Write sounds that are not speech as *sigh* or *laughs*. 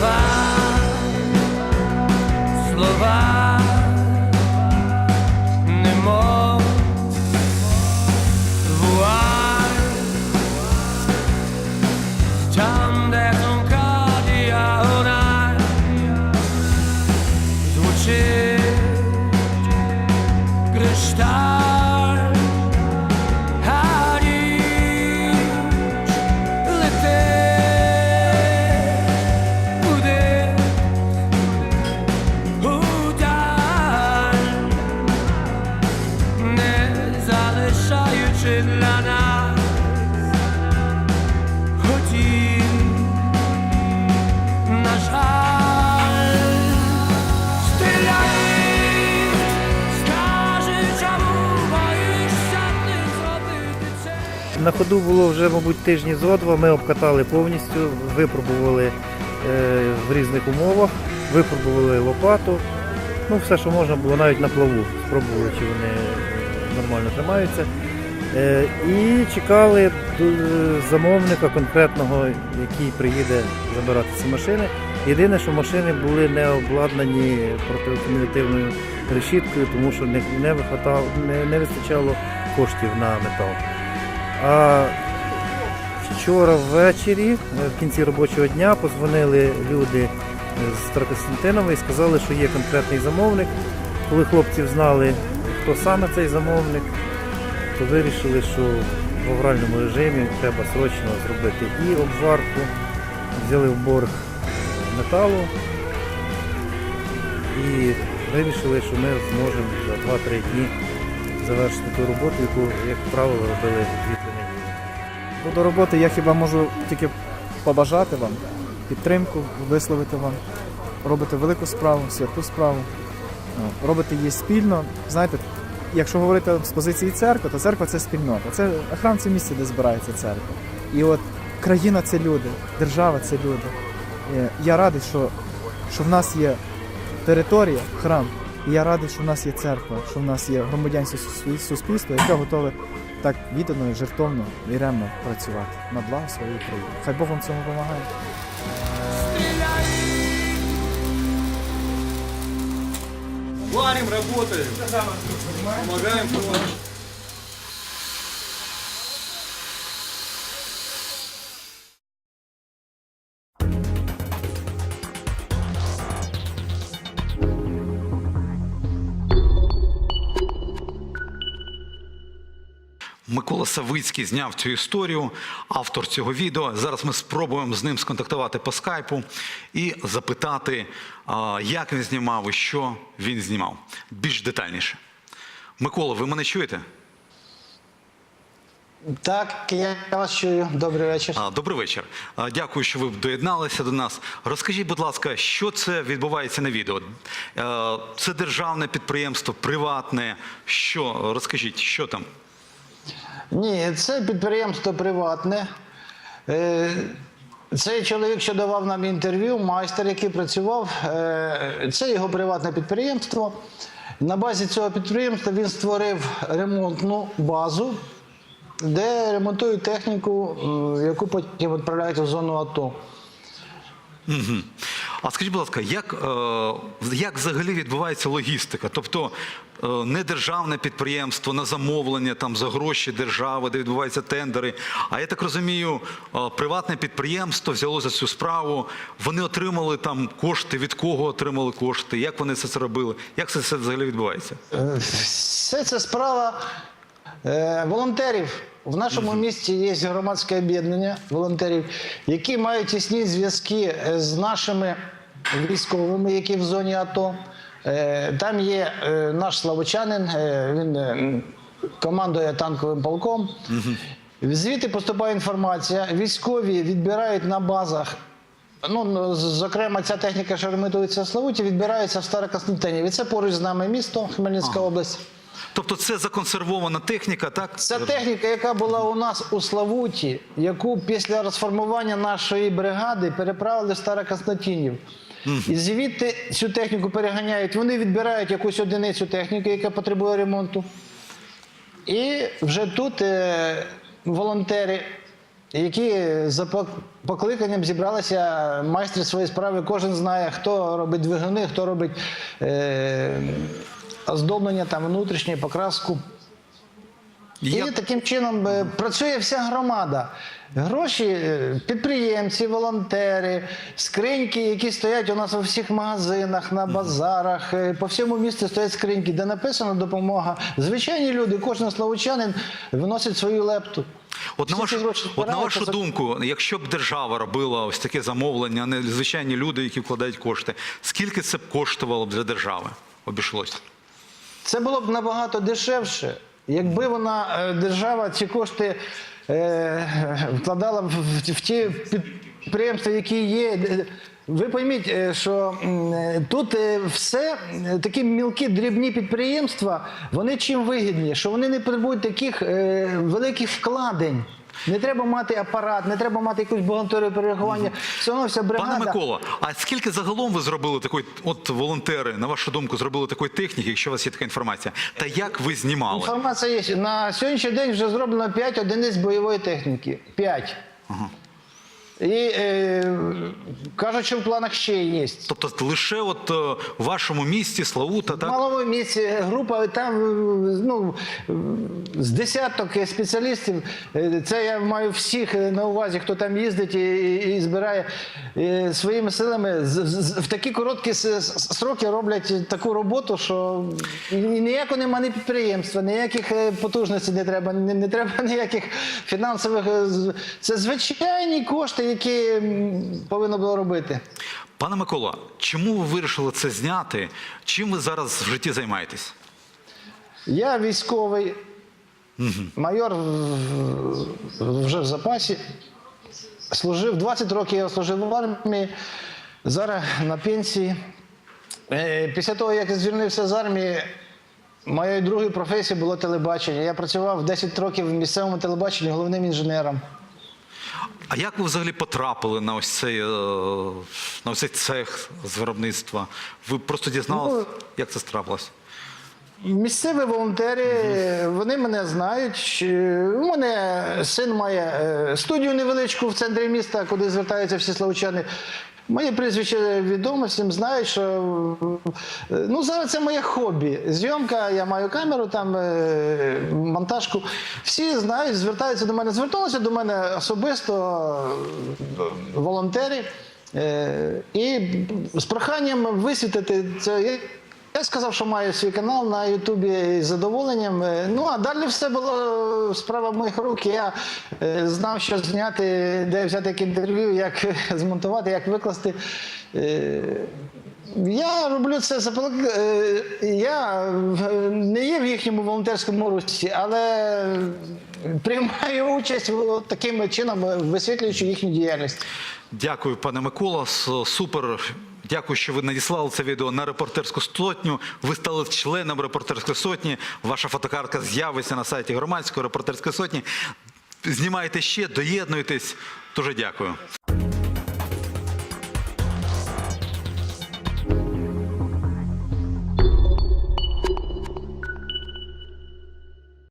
吧。На ходу було вже, мабуть, тижні зо два. Ми обкатали повністю, випробували е, в різних умовах, випробували лопату. Ну, все, що можна було навіть на плаву. Спробували, чи вони е, нормально тримаються. Е, І чекали замовника конкретного, який приїде забирати ці машини. Єдине, що машини були не обладнані протикумулятивною решіткою, тому що не, не вистачало коштів на метал. А вчора ввечері, е, в кінці робочого дня, позвонили люди з Старокостянтинова і сказали, що є конкретний замовник. Коли хлопці знали, хто саме цей замовник, то вирішили, що в авральному режимі треба срочно зробити і обварку, взяли в борг металу і вирішили, що ми зможемо за 2-3 дні завершити ту роботу, яку, як правило, робили дві-три До роботи я хіба можу тільки побажати вам, підтримку висловити вам. Робите велику справу, святу справу. Ну, Робите її спільно. Знаєте, якщо говорити з позиції церкви, то церква це спільнота. Це храм це місце, де збирається церква. І от країна це люди, держава це люди. Е, Я радий, що, що в нас є територія, храм. І я радий, що в нас є церква, що в нас є громадянське суспільство, яке готове так віддано, і жертовно і ремно працювати на благо своєї країни. Хай Бог вам цьому допомагає. Варим, работаем. Помогаем помочь. Микола Савицький зняв цю історію, автор цього відео. Зараз ми спробуємо з ним сконтактувати по скайпу і запитати, як він знімав і що він знімав. Більш детальніше. Микола, ви мене чуєте? Так, я вас чую. Добрий вечір. Добрий вечір. Дякую, що ви доєдналися до нас. Розкажіть, будь ласка, що це відбувається на відео? Це державне підприємство, приватне. Що? Розкажіть, що там? Ні, це підприємство приватне. Е, Цей чоловік, що давав нам інтерв'ю, майстер, який працював, е, це його приватне підприємство. На базі цього підприємства він створив ремонтну базу, де ремонтують техніку, е, яку потім відправляють у зону АТО. А скажіть, будь ласка, як, як взагалі відбувається логістика? Тобто е, не державне підприємство на замовлення там за гроші держави, де відбуваються тендери. А я так розумію, е, приватне підприємство взяло за цю справу. Вони отримали там кошти. Від кого отримали кошти? Як вони це, це робили? Як це, це взагалі відбувається? Е, Все це справа волонтерів. В нашому місті є громадське об'єднання волонтерів, які мають тісні зв'язки з нашими військовими, які в зоні АТО. Е, Там є е, наш славучанин, е, він командує танковим полком. Звідти поступає інформація. Військові відбирають на базах Ну, зокрема, ця техніка, що ремонтується в Славуті, відбирається в Старокостянтиніві. Це поруч з нами місто, Хмельницька область. Тобто це законсервована техніка, так? Це техніка, яка була у нас у Славуті, яку після розформування нашої бригади переправили в Старокостянтинів. І звідти цю техніку переганяють. Вони відбирають якусь одиницю техніки, яка потребує ремонту. І вже тут е, волонтери, які за покликанням зібралися майстри своєї справи, кожен знає, хто робить двигуни, хто робить е, оздоблення там, внутрішнє, покраску. Я- І таким чином е, працює вся громада. Гроші, е, підприємці, волонтери, скриньки, які стоять у нас у всіх магазинах, на базарах, е, по всьому місту стоять скриньки, де написано допомога. Звичайні люди, кожен славучанин виносить свою лепту. От на, вашу, от на вашу думку, якщо б держава робила ось таке замовлення, а не звичайні люди, які вкладають кошти, скільки це б коштувало б для держави? Обійшлося? Це було б набагато дешевше, якби вона е, держава ці кошти е, вкладала в, ті підприємства, які є. Е, Ви пойміть, е, що тут все такі мілкі дрібні підприємства, вони чим вигідні, що вони не потребують таких великих вкладень. Не треба мати апарат, не треба мати якусь бухгалтерію перерахування. Все одно вся бригада. Пане Микола, а скільки загалом ви зробили такої, от волонтери, на вашу думку, зробили такої техніки, якщо у вас є така інформація? Та як ви знімали? Інформація є. На сьогоднішній день вже зроблено 5 одиниць бойової техніки. 5. І е, кажуть, що в планах ще є. Тобто лише от е, в вашому місті Славута, В малому місці група там ну, з десяток спеціалістів. Е, Це я маю всіх на увазі, хто там їздить і, і, і збирає е, своїми силами. З- з- В такі короткі сроки роблять таку роботу, що ніякого нема ні підприємства, ніяких е, потужностей не треба, не, не треба *laughs* ніяких фінансових. е, Це звичайні кошти, які повинно було робити. Пане Микола, чому ви вирішили це зняти? Чим ви зараз в житті займаєтесь? Я військовий, майор вже в запасі. Служив 20 років я служив в армії, зараз на пенсії. Е, Після того, як я звільнився з армії, моєю другою професією було телебачення. Я працював 10 років в місцевому телебаченні головним інженером. А як ви взагалі потрапили на ось цей, е, на ось цей цех з виробництва? Ви просто дізналися, Ну, як це страпилось? Місцеві волонтери, вони мене знають. У мене син має е, студію невеличку в центрі міста, куди звертаються всі славучани. Моє прізвище відомо, всім знають, що е, ну, зараз це моє хобі. Зйомка, я маю камеру, там е, монтажку. Всі знають, звертаються до мене. Звернулися до мене особисто е, волонтери. І з проханням висвітити це. Я- сказав, що маю свій канал на Ютубі з задоволенням. Е, Ну а далі все було справа моїх рук. Я е, знав, що зняти, де взяти як інтерв'ю, як змонтувати, як викласти. Е, Я роблю це за е, Я е, не є в їхньому волонтерському русі, але приймаю участь таким чином, висвітлюючи їхню діяльність. Дякую, пане Микола. Супер. Дякую, що ви надіслали це відео на репортерську сотню. Ви стали членом репортерської сотні. Ваша фотокартка з'явиться на сайті громадської репортерської сотні. Знімайте ще, доєднуйтесь. Дуже дякую.